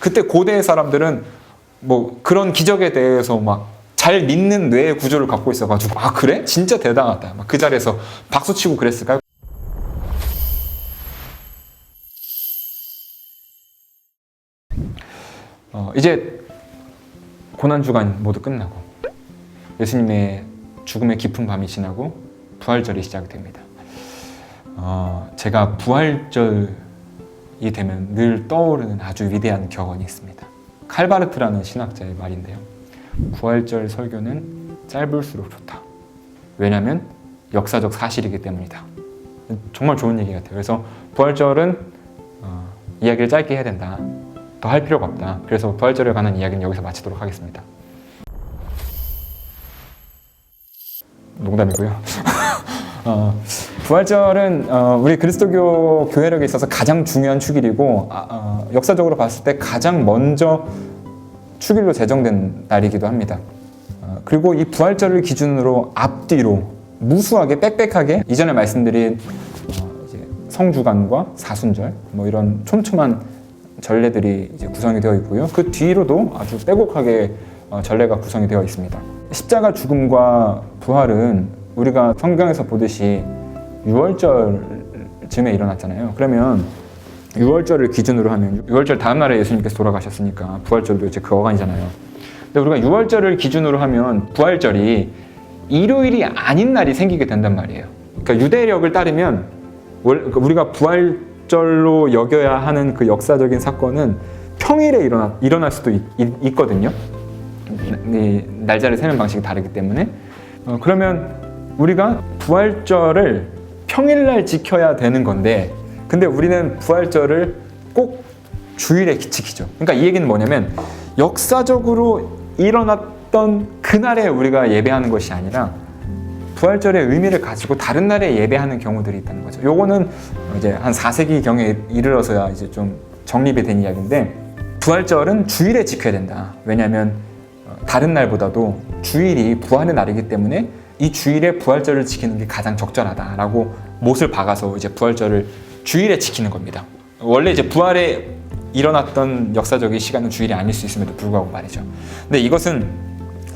그때 고대 사람들은 뭐 그런 기적에 대해서 막 잘 믿는 뇌의 구조를 갖고 있어가지고 아 그래? 진짜 대단하다. 막 그 자리에서 박수 치고 그랬을까요? 어, 이제 고난 주간 모두 끝나고 예수님의 죽음의 깊은 밤이 지나고 부활절이 시작됩니다. 어, 제가 부활절 이 되면 늘 떠오르는 아주 위대한 격언이 있습니다. 칼바르트라는 신학자의 말인데요. 부활절 설교는 짧을수록 좋다. 왜냐하면 역사적 사실이기 때문이다. 정말 좋은 얘기 같아요. 그래서 부활절은 어, 이야기를 짧게 해야 된다. 더 할 필요가 없다. 그래서 부활절에 관한 이야기는 여기서 마치도록 하겠습니다. 농담이고요. 어, 부활절은 어, 우리 그리스도교 교회력에 있어서 가장 중요한 축일이고 아, 어, 역사적으로 봤을 때 가장 먼저 축일로 제정된 날이기도 합니다. 어, 그리고 이 부활절을 기준으로 앞뒤로 무수하게 빽빽하게 이전에 말씀드린 어, 성주간과 사순절 뭐 이런 촘촘한 전례들이 이제 구성이 되어 있고요. 그 뒤로도 아주 빼곡하게 어, 전례가 구성이 되어 있습니다. 십자가 죽음과 부활은 우리가 성경에서 보듯이 6월절쯤에 일어났잖아요. 그러면 6월절을 기준으로 하면 6월절 다음 날에 예수님께서 돌아가셨으니까 부활절도 이제 그 어간이잖아요. 근데 우리가 6월절을 기준으로 하면 부활절이 일요일이 아닌 날이 생기게 된단 말이에요. 그러니까 유대력을 따르면 월- 그러니까 우리가 부활절로 여겨야 하는 그 역사적인 사건은 평일에 일어나, 일어날 수도 있, 거든요 이 날짜를 세는 방식이 다르기 때문에 어, 그러면 우리가 부활절을 평일날 지켜야 되는 건데 근데 우리는 부활절을 꼭 주일에 지키죠. 그러니까 이 얘기는 뭐냐면 역사적으로 일어났던 그날에 우리가 예배하는 것이 아니라 부활절의 의미를 가지고 다른 날에 예배하는 경우들이 있다는 거죠. 요거는 이제 한 4세기 경에 이르러서야 이제 좀 정립이 된 이야기인데 부활절은 주일에 지켜야 된다. 왜냐하면 어, 다른 날보다도 주일이 부활의 날이기 때문에 이 주일에 부활절을 지키는 게 가장 적절하다라고 못을 박아서 이제 부활절을 주일에 지키는 겁니다. 원래 이제 부활에 일어났던 역사적인 시간은 주일이 아닐 수 있음에도 불구하고 말이죠. 근데 이것은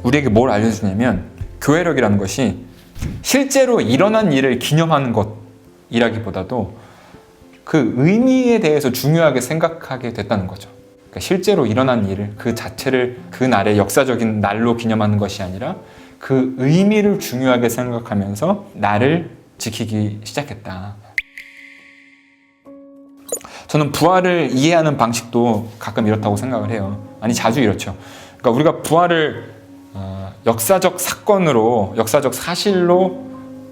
우리에게 뭘 알려주냐면 교회력이라는 것이 실제로 일어난 일을 기념하는 것이라기보다도 그 의미에 대해서 중요하게 생각하게 됐다는 거죠. 그러니까 실제로 일어난 일을 그 자체를 그 날의 역사적인 날로 기념하는 것이 아니라 그 의미를 중요하게 생각하면서 나를 지키기 시작했다. 저는 부활을 이해하는 방식도 가끔 이렇다고 생각을 해요. 아니 자주 이렇죠. 그러니까 우리가 부활을 어, 역사적 사건으로 역사적 사실로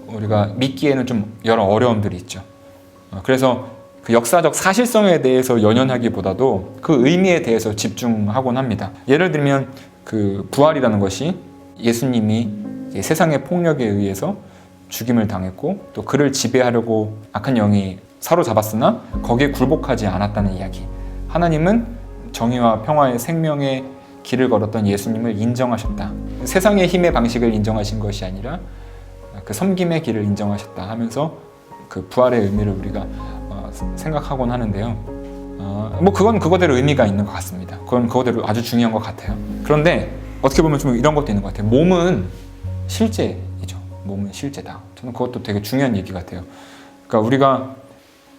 우리가 믿기에는 좀 여러 어려움들이 있죠. 어, 그래서 그 역사적 사실성에 대해서 연연하기보다도 그 의미에 대해서 집중하곤 합니다. 예를 들면 그 부활이라는 것이 예수님이 세상의 폭력에 의해서 죽임을 당했고 또 그를 지배하려고 악한 영이 사로잡았으나 거기에 굴복하지 않았다는 이야기. 하나님은 정의와 평화의 생명의 길을 걸었던 예수님을 인정하셨다. 세상의 힘의 방식을 인정하신 것이 아니라 그 섬김의 길을 인정하셨다 하면서 그 부활의 의미를 우리가 어, 생각하곤 하는데요. 어, 뭐 그건 그거대로 의미가 있는 것 같습니다. 그건 그거대로 아주 중요한 것 같아요. 그런데 어떻게 보면 좀 이런 것도 있는 것 같아요. 몸은 실제이죠. 몸은 실제다. 저는 그것도 되게 중요한 얘기 같아요. 그러니까 우리가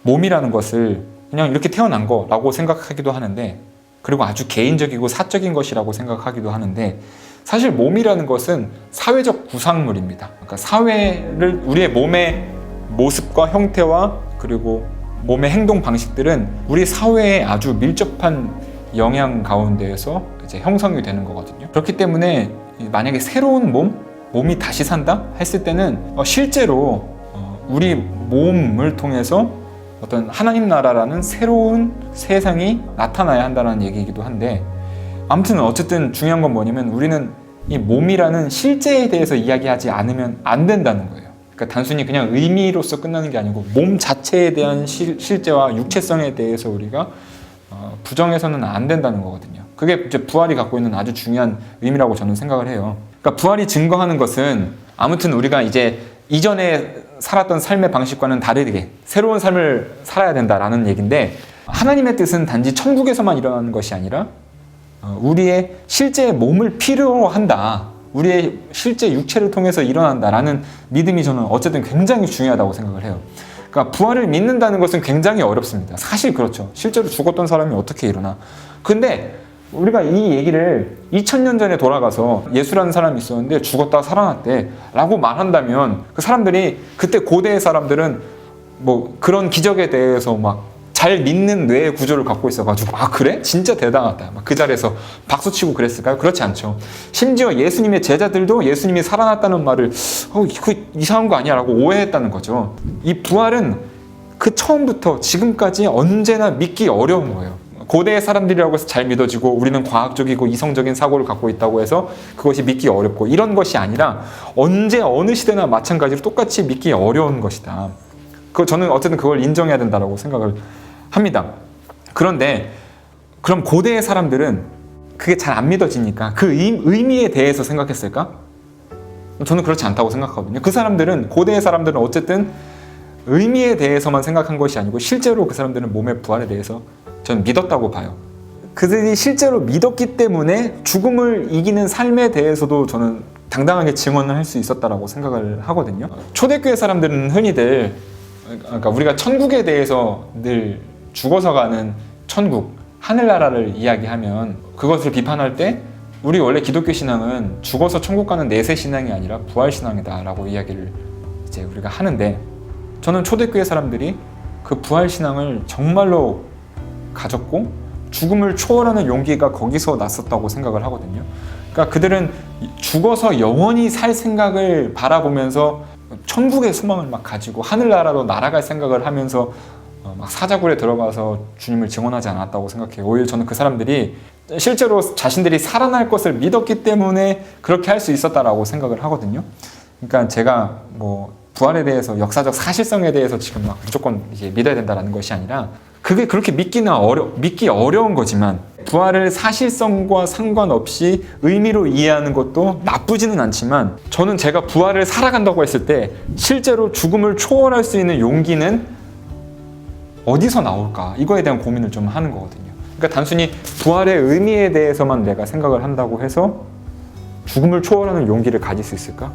몸이라는 것을 그냥 이렇게 태어난 거라고 생각하기도 하는데 그리고 아주 개인적이고 사적인 것이라고 생각하기도 하는데 사실 몸이라는 것은 사회적 구상물입니다. 그러니까 사회를 우리의 몸의 모습과 형태와 그리고 몸의 행동 방식들은 우리 사회에 아주 밀접한 영향 가운데에서 이제 형성이 되는 거거든요. 그렇기 때문에 만약에 새로운 몸, 몸이 다시 산다 했을 때는 어, 실제로 어, 우리 몸을 통해서 어떤 하나님 나라라는 새로운 세상이 나타나야 한다는 얘기이기도 한데 아무튼 어쨌든 중요한 건 뭐냐면 우리는 이 몸이라는 실제에 대해서 이야기하지 않으면 안 된다는 거예요. 그러니까 단순히 그냥 의미로서 끝나는 게 아니고 몸 자체에 대한 실, 실제와 육체성에 대해서 우리가 어, 부정해서는 안 된다는 거거든요. 그게 이제 부활이 갖고 있는 아주 중요한 의미라고 저는 생각을 해요. 그러니까 부활이 증거하는 것은 아무튼 우리가 이제 이전에 살았던 삶의 방식과는 다르게 새로운 삶을 살아야 된다라는 얘기인데 하나님의 뜻은 단지 천국에서만 일어나는 것이 아니라 어, 우리의 실제 몸을 필요로 한다. 우리의 실제 육체를 통해서 일어난다라는 믿음이 저는 어쨌든 굉장히 중요하다고 생각을 해요. 그러니까 부활을 믿는다는 것은 굉장히 어렵습니다. 사실 그렇죠. 실제로 죽었던 사람이 어떻게 일어나. 근데 우리가 이 얘기를 2000년 전에 돌아가서 예수라는 사람이 있었는데 죽었다 살아났대 라고 말한다면 그 사람들이 그때 고대의 사람들은 뭐 그런 기적에 대해서 막 잘 믿는 뇌의 구조를 갖고 있어가지고 아 그래? 진짜 대단하다. 막 그 자리에서 박수치고 그랬을까요? 그렇지 않죠. 심지어 예수님의 제자들도 예수님이 살아났다는 말을 어, 그 이상한 거 아니야 라고 오해했다는 거죠. 이 부활은 그 처음부터 지금까지 언제나 믿기 어려운 거예요. 고대의 사람들이라고 해서 잘 믿어지고 우리는 과학적이고 이성적인 사고를 갖고 있다고 해서 그것이 믿기 어렵고 이런 것이 아니라 언제 어느 시대나 마찬가지로 똑같이 믿기 어려운 것이다. 그 저는 어쨌든 그걸 인정해야 된다라고 생각을 합니다. 그런데 그럼 고대의 사람들은 그게 잘 안 믿어지니까 그 의- 의미에 대해서 생각했을까? 저는 그렇지 않다고 생각하거든요. 그 사람들은 고대의 사람들은 어쨌든 의미에 대해서만 생각한 것이 아니고 실제로 그 사람들은 몸의 부활에 대해서 저는 믿었다고 봐요. 그들이 실제로 믿었기 때문에 죽음을 이기는 삶에 대해서도 저는 당당하게 증언을 할 수 있었다라고 생각을 하거든요. 초대교회 사람들은 흔히들 그러니까 우리가 천국에 대해서 늘 죽어서 가는 천국, 하늘나라를 이야기하면 그것을 비판할 때 우리 원래 기독교 신앙은 죽어서 천국 가는 내세 신앙이 아니라 부활 신앙이다라고 이야기를 이제 우리가 하는데 저는 초대교회 사람들이 그 부활 신앙을 정말로 가졌고 죽음을 초월하는 용기가 거기서 났었다고 생각을 하거든요. 그러니까 그들은 죽어서 영원히 살 생각을 바라보면서 천국의 소망을 막 가지고 하늘나라로 날아갈 생각을 하면서 어, 막 사자굴에 들어가서 주님을 증언하지 않았다고 생각해요. 오히려 저는 그 사람들이 실제로 자신들이 살아날 것을 믿었기 때문에 그렇게 할 수 있었다라고 생각을 하거든요. 그러니까 제가 뭐 부활에 대해서 역사적 사실성에 대해서 지금 막 무조건 이게 믿어야 된다라는 것이 아니라 그게 그렇게 믿기는 어려 믿기 어려운 거지만 부활을 사실성과 상관없이 의미로 이해하는 것도 나쁘지는 않지만 저는 제가 부활을 살아간다고 했을 때 실제로 죽음을 초월할 수 있는 용기는 어디서 나올까 이거에 대한 고민을 좀 하는 거거든요. 그러니까 단순히 부활의 의미에 대해서만 내가 생각을 한다고 해서 죽음을 초월하는 용기를 가질 수 있을까?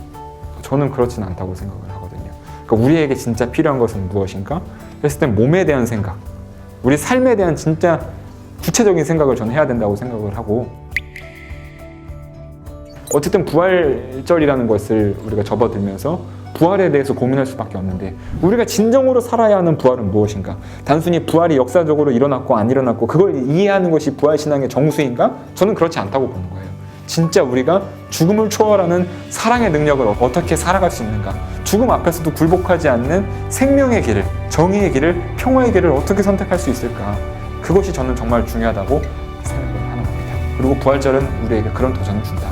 저는 그렇진 않다고 생각을 하거든요. 그러니까 우리에게 진짜 필요한 것은 무엇인가? 그랬을 땐 몸에 대한 생각, 우리 삶에 대한 진짜 구체적인 생각을 저는 해야 된다고 생각을 하고 어쨌든 부활절이라는 것을 우리가 접어들면서 부활에 대해서 고민할 수밖에 없는데 우리가 진정으로 살아야 하는 부활은 무엇인가? 단순히 부활이 역사적으로 일어났고 안 일어났고 그걸 이해하는 것이 부활 신앙의 정수인가? 저는 그렇지 않다고 보는 거예요. 진짜 우리가 죽음을 초월하는 사랑의 능력을 어떻게 살아갈 수 있는가? 죽음 앞에서도 굴복하지 않는 생명의 길을, 정의의 길을, 평화의 길을 어떻게 선택할 수 있을까? 그것이 저는 정말 중요하다고 생각을 하는 겁니다. 그리고 부활절은 우리에게 그런 도전을 준다.